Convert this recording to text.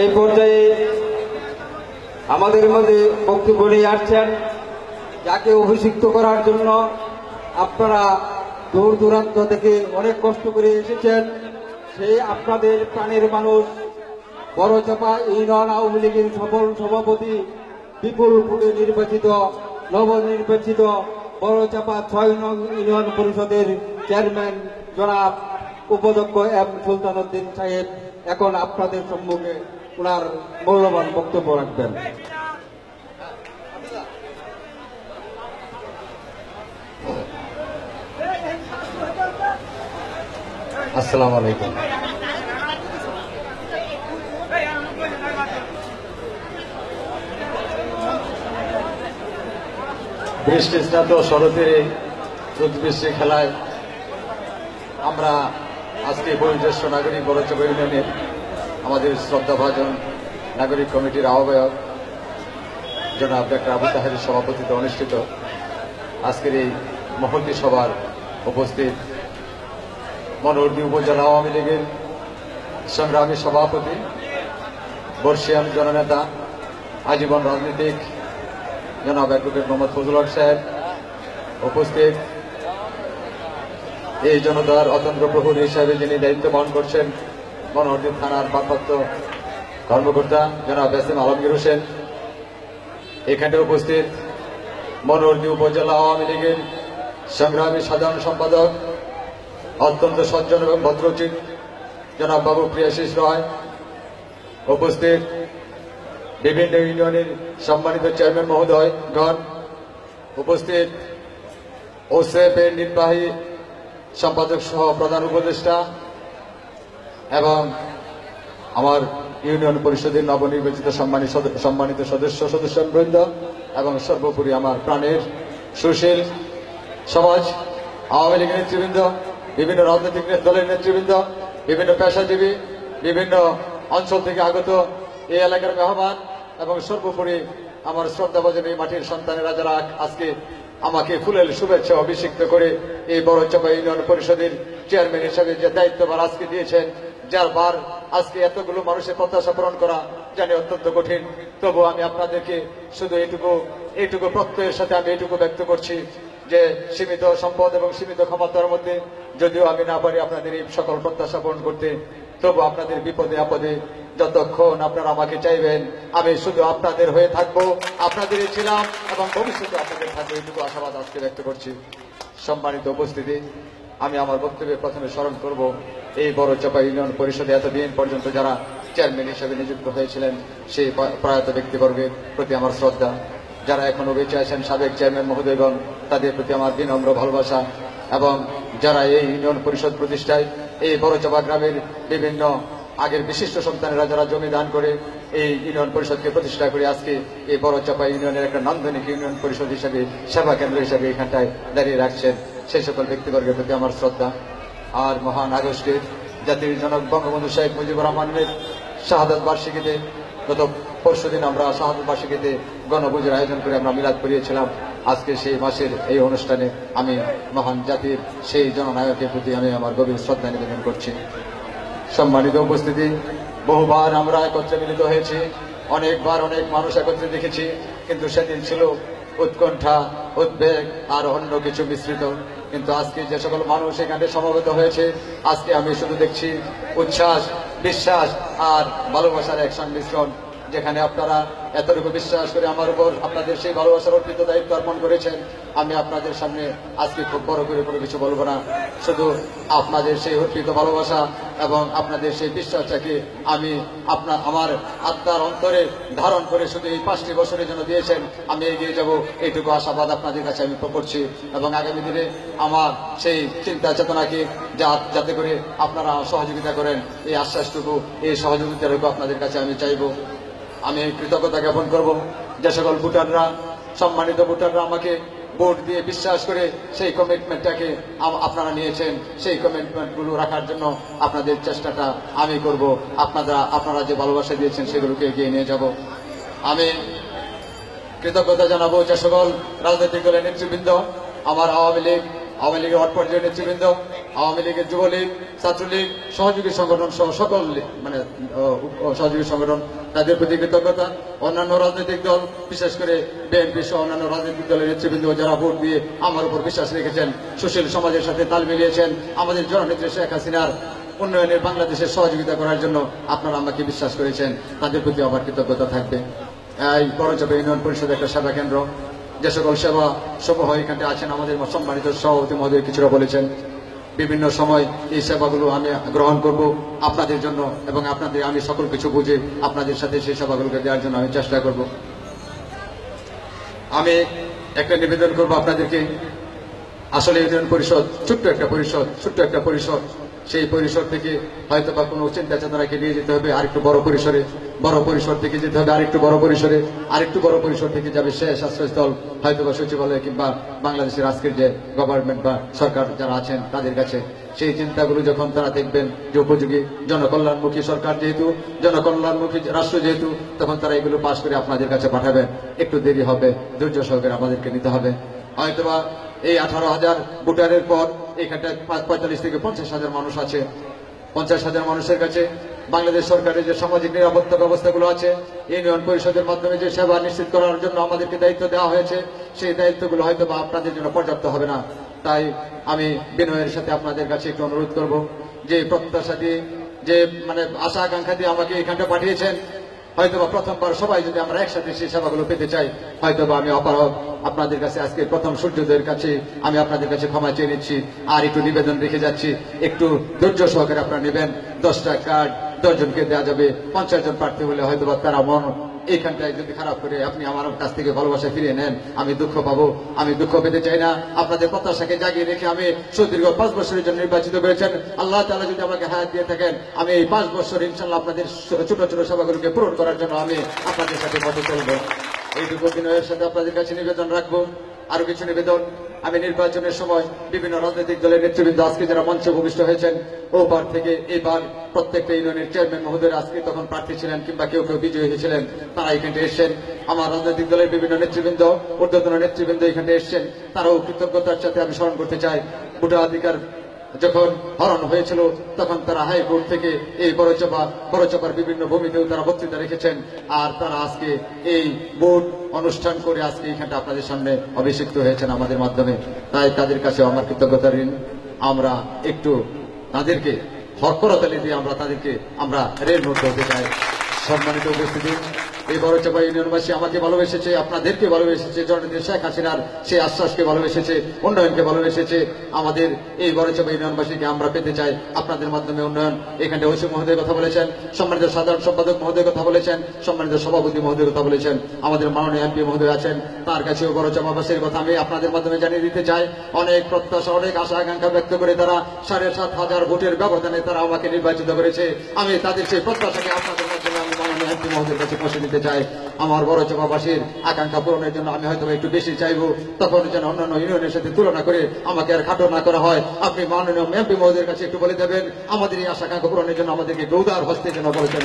এই পর্যায়ে আমাদের মধ্যে বক্তব্য নিয়ে আসছেন, যাকে অভিষিক্ত করার জন্য আপনারা দূর দূরান্ত থেকে অনেক কষ্ট করে এসেছেন। সেই আপনাদের প্রাণের মানুষ বড়চাপা ইউনিয়ন আওয়ামী লীগের সফল সভাপতি, বিপুল ভোটে নির্বাচিত, নবনির্বাচিত বড়চাপা ছয় নং ইউনিয়ন পরিষদের চেয়ারম্যান জনাব উপাধ্যক্ষ এম সুলতান উদ্দিন সাহেব এখন আপনাদের সম্মুখে ওনার মূল্যবান বক্তব্য রাখবেন। আসসালামু আলাইকুম। বৃষ্টি স্নাত শরতের দুধবৃষ্টি খেলায় আমরা আজকে বয়োজ্যেষ্ঠ নাগরিক বড়চব ইউনিয়নের আমাদের শ্রদ্ধাভাজন নাগরিক কমিটির আহ্বায়ক, জনাব ডাক্তার আবু তাহের সভাপতিতে অনুষ্ঠিত আজকের এই মহতি সভার উপস্থিত মনোহরদী উপজেলা আওয়ামী লীগের সংগ্রামী সভাপতি, বর্ষিয়ান জননেতা, আজীবন রাজনীতিক জনাব অ্যাডভোকেট মোহাম্মদ ফজল হক সাহেব উপস্থিত। এই জনতার অতন্ত্র প্রহরী হিসাবে যিনি দায়িত্ব পালন করছেন মনোহরদী থানার ভারপ্রাপ্ত কর্মকর্তা জনাব এস এম আলমগীর হোসেন। এখানে উপস্থিত মনোহরদী উপজেলা আওয়ামী লীগের সংগ্রামী সাধারণ সম্পাদক, অত্যন্ত সজ্জন এবং ভদ্রচিত জনাব বাবু প্রিয়াশিস রয়। উপস্থিত বিভিন্ন ইউনিয়নের সম্মানিত চেয়ারম্যান মহোদয় গণ। উপস্থিত ওসেফ এর নির্বাহী সম্পাদক সহ প্রধান উপদেষ্টা এবং আমার ইউনিয়ন পরিষদের নবনির্বাচিত সম্মানিত সম্মানিত সদস্য, সদস্যবৃন্দ এবং সর্বোপরি আমার প্রাণের সুশীল সমাজ, আওয়ামী লীগের নেতৃবৃন্দ, বিভিন্ন রাজনৈতিক দলের নেতৃবৃন্দ, বিভিন্ন পেশাজীবী, বিভিন্ন অঞ্চল থেকে আগত এই এলাকার মেহমান এবং সর্বোপরি আমার শ্রদ্ধাভাজন এই মাটির সন্তানেরা যারা আজকে আমাকে ফুলের শুভেচ্ছা অভিষিক্ত করে এই বড় চাপা ইউনিয়ন পরিষদের চেয়ারম্যান হিসেবে যে দায়িত্বভার আজকে দিয়েছেন যার বার আজকে এতগুলো মানুষের প্রত্যাশা পূরণ করা জানি অত্যন্ত কঠিন। তবু আমি আপনাদেরকে শুধু এইটুকু এইটুকু প্রত্যয়ের সাথে আমি এইটুকু ব্যক্ত করছি যে সীমিত সম্পদ এবং সীমিত ক্ষমতার মধ্যে যদিও আমি না পারি আপনাদের এই সকল প্রত্যাশা পূরণ করতে, তবু আপনাদের বিপদে আপদে যতক্ষণ আপনারা আমাকে চাইবেন, আমি শুধু আপনাদের হয়ে থাকব, আপনাদেরই ছিলাম এবং ভবিষ্যতে আপনাদের থাকবে এইটুকু আশাবাদ আজকে ব্যক্ত করছি। সম্মানিত উপস্থিতি আমি আমার বক্তব্যে প্রথমে স্মরণ করব এই বড় চাপা ইউনিয়ন পরিষদে এতদিন পর্যন্ত যারা চেয়ারম্যান হিসেবে নিযুক্ত হয়েছিলেন, সেই প্রয়াত ব্যক্তিবর্গের প্রতি আমার শ্রদ্ধা। যারা এখনও বেঁচে আছেন, সাবেক চেয়ারম্যান মহোদয়গণ, তাদের প্রতি আমার বিনম্র ভালোবাসা এবং যারা এই ইউনিয়ন পরিষদ প্রতিষ্ঠায় এই বড় চাপা গ্রামের বিভিন্ন আগের বিশিষ্ট সন্তানেরা যারা জমি দান করে এই ইউনিয়ন পরিষদকে প্রতিষ্ঠা করে আজকে এই বড় চাপা ইউনিয়নের একটা নান্দনিক ইউনিয়ন পরিষদ হিসেবে, সেবা কেন্দ্র হিসেবে এখানটায় দাঁড়িয়ে রাখছেন। সেই সকল ব্যক্তিবর্গের প্রতি আমার শ্রদ্ধা। আর মহান আগস্টের জাতির জনক বঙ্গবন্ধু শেখ মুজিবুর রহমানের শাহাদাত বার্ষিকীতে গত পরশুদিন আমরা শাহাদাত বার্ষিকীতে গণভোজের আয়োজন করে আমরা মিলাদ করিয়েছিলাম। আজকে সেই মাসের এই অনুষ্ঠানে আমি মহান জাতির সেই জননায়কের প্রতি আমি আমার গভীর শ্রদ্ধা নিবেদন করছি। সম্মানিত উপস্থিতি, বহুবার আমরা একত্রে মিলিত হয়েছি, অনেকবার অনেক মানুষ একত্রে দেখেছি, কিন্তু সেদিন ছিল উৎকণ্ঠা, উদ্বেগ আর অন্য কিছু মিশ্রিত। কিন্তু আজকে যে সকল মানুষ এখানে সমবেত হয়েছে, আজকে আমি শুধু দেখছি উচ্ছ্বাস, বিশ্বাস আর ভালোবাসার এক সংমিশ্রণ। যেখানে আপনারা এতটুকু বিশ্বাস করে আমার উপর আপনাদের সেই ভালোবাসার অর্পিত দায়িত্ব অর্পণ করেছেন, আমি আপনাদের সামনে আজকে খুব বড় করে কোনো কিছু বলব না। শুধু আপনাদের সেই অর্পিত ভালোবাসা এবং আপনাদের সেই বিশ্বাসটাকে আমি আপনার, আমার আত্মার অন্তরে ধারণ করে শুধু এই পাঁচটি বছরের জন্য দিয়েছেন, আমি এগিয়ে যাব, এইটুকু আশাবাদ আপনাদের কাছে আমি করছি এবং আগামী দিনে আমার সেই চিন্তা চেতনাকে যা, যাতে করে আপনারা সহযোগিতা করেন, এই আশ্বাসটুকু, এই সহযোগিতাটুকু আপনাদের কাছে আমি চাইব। আমি কৃতজ্ঞতা জ্ঞাপন করব যে সকল ভোটাররা, সম্মানিত ভোটাররা আমাকে ভোট দিয়ে বিশ্বাস করে সেই কমিটমেন্টটাকে আপনারা নিয়েছেন। সেই কমিটমেন্টগুলো রাখার জন্য আপনাদের চেষ্টাটা আমি করব। আপনারা আপনারা যে ভালোবাসা দিয়েছেন সেগুলোকে এগিয়ে নিয়ে যাব। আমি কৃতজ্ঞতা জানাব যে সকল রাজনৈতিক দলের নেতৃবৃন্দ, আমার আওয়ামী লীগ, আওয়ামী লীগের অট পর্যায়ের নেতৃবৃন্দ আওয়ামী লীগের যুবলীগ, ছাত্রলীগ, সহযোগী সংগঠন সহ সকল মানে সহযোগী সংগঠন তাদের প্রতি কৃতজ্ঞতা। অন্যান্য রাজনৈতিক দল, বিশেষ করে বিএনপি সহ অন্যান্য রাজনৈতিক দলের নেতৃবৃন্দ যারা ভোট দিয়ে আমার উপর বিশ্বাস রেখেছেন, সুশীল সমাজের সাথে তাল মিলিয়েছেন, আমাদের জননেত্রী শেখ হাসিনার উন্নয়নের বাংলাদেশের সহযোগিতা করার জন্য আপনারা আমাকে বিশ্বাস করেছেন। তাদের প্রতি আমার কৃতজ্ঞতা থাকবে। এই বড়চাপা ইউনিয়ন পরিষদ একটা সেবা কেন্দ্র, যে সকল সেবা সমূহ এখানে আছেন, আমাদের সম্মানিত সভাপতি মহোদয় কিছুটা বলেছেন। বিভিন্ন সময় এই সেবাগুলো আমি গ্রহণ করব আপনাদের জন্য এবং আপনাদের, আমি সকল কিছু বুঝে আপনাদের সাথে সেই সেবাগুলোকে দেওয়ার জন্য আমি চেষ্টা করব। আমি একটা নিবেদন করব আপনাদেরকে। আসলে ইউনিয়ন পরিষদ, ছোট্ট একটা পরিষদ, ছোট্ট একটা পরিষদ। সেই পরিসর থেকে হয়তো বা কোনো চিন্তা চেতনাকে নিয়ে যেতে হবে আরেকটু বড় পরিসরে, বড় পরিসর থেকে যেতে হবে আরেকটু বড় পরিসরে, আরেকটু বড় পরিসর থেকে যাবে শেষ আশ্রয়স্থল হয়তো বা সচিবালয় কিংবা বাংলাদেশের আজকের যে গভর্নমেন্ট বা সরকার যারা আছেন তাদের কাছে। সেই চিন্তাগুলো যখন তারা দেখবেন যে উপযোগী, জনকল্যাণমুখী সরকার যেহেতু, জনকল্যাণমুখী রাষ্ট্র যেহেতু, তখন তারা এগুলো পাশ করে আপনাদের কাছে পাঠাবেন। একটু দেরি হবে, ধৈর্য সহকারে আমাদেরকে নিতে হবে। হয়তোবা এই আঠারো হাজার ভোটারের পর এখানটায় পঁয়তাল্লিশ থেকে পঞ্চাশ হাজার মানুষ আছে। পঞ্চাশ হাজার মানুষের কাছে বাংলাদেশ সরকারের যে সামাজিক নিরাপত্তা ব্যবস্থাগুলো আছে, ইউনিয়ন পরিষদের মাধ্যমে যে সেবা নিশ্চিত করার জন্য আমাদেরকে দায়িত্ব দেওয়া হয়েছে, সেই দায়িত্বগুলো হয়তো বা আপনাদের জন্য পর্যাপ্ত হবে না। তাই আমি বিনয়ের সাথে আপনাদের কাছে একটু অনুরোধ করব যে প্রত্যাশা দিয়ে, যে মানে আশা আকাঙ্ক্ষা দিয়ে আমাকে এখানটা পাঠিয়েছেন হয়তো বা প্রথমবার সবাই যদি আমরা একসাথে সেই সেবাগুলো পেতে চাই, হয়তোবা আমি অপারগ আপনাদের কাছে আজকে প্রথম সূর্যদের কাছে আমি আপনাদের কাছে ক্ষমা চেয়ে নিচ্ছি, আর একটু নিবেদন রেখে যাচ্ছি। একটু ধৈর্য সহকারে আপনারা নেবেন। দশটা কার্ড দশজনকে দেওয়া যাবে। পঞ্চাশ জন প্রার্থী হলে হয়তোবা তারা মন এইখানটায় যদি খারাপ করে আপনি আমার কাছ থেকে ভালোবাসা ফিরিয়ে নেন, আমি দুঃখ পাবো। আমি দুঃখ পেতে চাই না। আপনাদের প্রত্যাশাকে জাগিয়ে রেখে আমি সুদীর্ঘ পাঁচ বছরের জন্য নির্বাচিত করেছেন আল্লাহ তালা যদি আমাকে হায়াত দিয়ে থাকেন, আমি এই পাঁচ বছর ইনশাল্লাহ আপনাদের ছোট ছোট সভাগুলোকে পূরণ করার জন্য আমি আপনাদের সাথে পথে চলবো। এইটুকু বিনয়ের সাথে আপনাদের কাছে নিবেদন রাখব। আরও কিছু নিবেদন? আমি নির্বাচনের সময় বিভিন্ন রাজনৈতিক দলের নেতৃবৃন্দ আজকে যারা মঞ্চে ভূমিষ্ঠ হয়েছেন ও বার থেকে এবার প্রত্যেকটা ইউনিয়নের চেয়ারম্যান মহোদয় আজকে তখন প্রার্থী ছিলেন কিংবা কেউ কেউ বিজয়ী হয়েছিলেন। তারা এখানে এসছেন। আমার রাজনৈতিক দলের বিভিন্ন নেতৃবৃন্দ, ঊর্ধ্বতন নেতৃবৃন্দ এখানে এসছেন। তারাও কৃতজ্ঞতার সাথে আমি স্মরণ করতে চাই। ভোটাধিকার যখন হরণ হয়েছিল, তখন তারা হাইকোর্ট থেকে এই বড়চপা, বড়চপার বিভিন্ন ভূমিতেও তারা বক্তৃতা রেখেছেন। আর তারা আজকে এই বোর্ড অনুষ্ঠান করে আজকে এখানটা আপনাদের সামনে অভিষিক্ত হয়েছেন আমাদের মাধ্যমে। তাই তাদের কাছে আমার কৃতজ্ঞতা ঋণ। আমরা একটু তাদেরকে হরকরতালি দিয়ে আমরা তাদেরকে, আমরা রেল মুক্ত হতে চাই। সম্মানিত উপস্থিতি। এই বড়চাপা ইউনিয়নবাসী আমাকে ভালোবেসেছে, আপনাদেরকে ভালোবেসেছে, জননেত্রী শেখ হাসিনার সেই আশ্বাসকে ভালোবেসেছে, উন্নয়নকে ভালোবেসেছে। আমাদের এই বড়চাপা ইউনিয়নবাসীকে আমরা পেতে চাই আপনাদের মাধ্যমে উন্নয়ন। এখানে ওসি মহোদয় কথা বলেছেন, সম্মানিত সাধারণ সম্পাদক মহোদয় কথা বলেছেন, সম্মানিত সভাপতি মহোদয় কথা বলেছেন। আমাদের মাননীয় এমপি মহোদয় আছেন, তার কাছেও বড়চাপাবাসীর কথা আমি আপনাদের মাধ্যমে জানিয়ে দিতে চাই। অনেক প্রত্যাশা, অনেক আশা, আকাঙ্ক্ষা ব্যক্ত করে তারা সাড়ে সাত হাজার ভোটের ব্যবধানে তারা আমাকে নির্বাচিত করেছে। আমি তাদের সেই প্রত্যাশাকে আপনাদের এমপি মহোদয়ের কাছে পৌঁছে নিতে চাই। আমার বড় চাপাবাসীর আকাঙ্ক্ষা পূরণের জন্য আমি হয়তো একটু বেশি চাইব। তখন যেন অন্যান্য ইউনিয়নের সাথে তুলনা করে আমাকে আর খাটো না করা হয়। আপনি মাননীয় এমপি মহোদয়ের কাছে একটু বলে দেবেন আমাদের এই আশা পূরণের জন্য আমাদেরকে গৌদার হস্তে যেন বলেছেন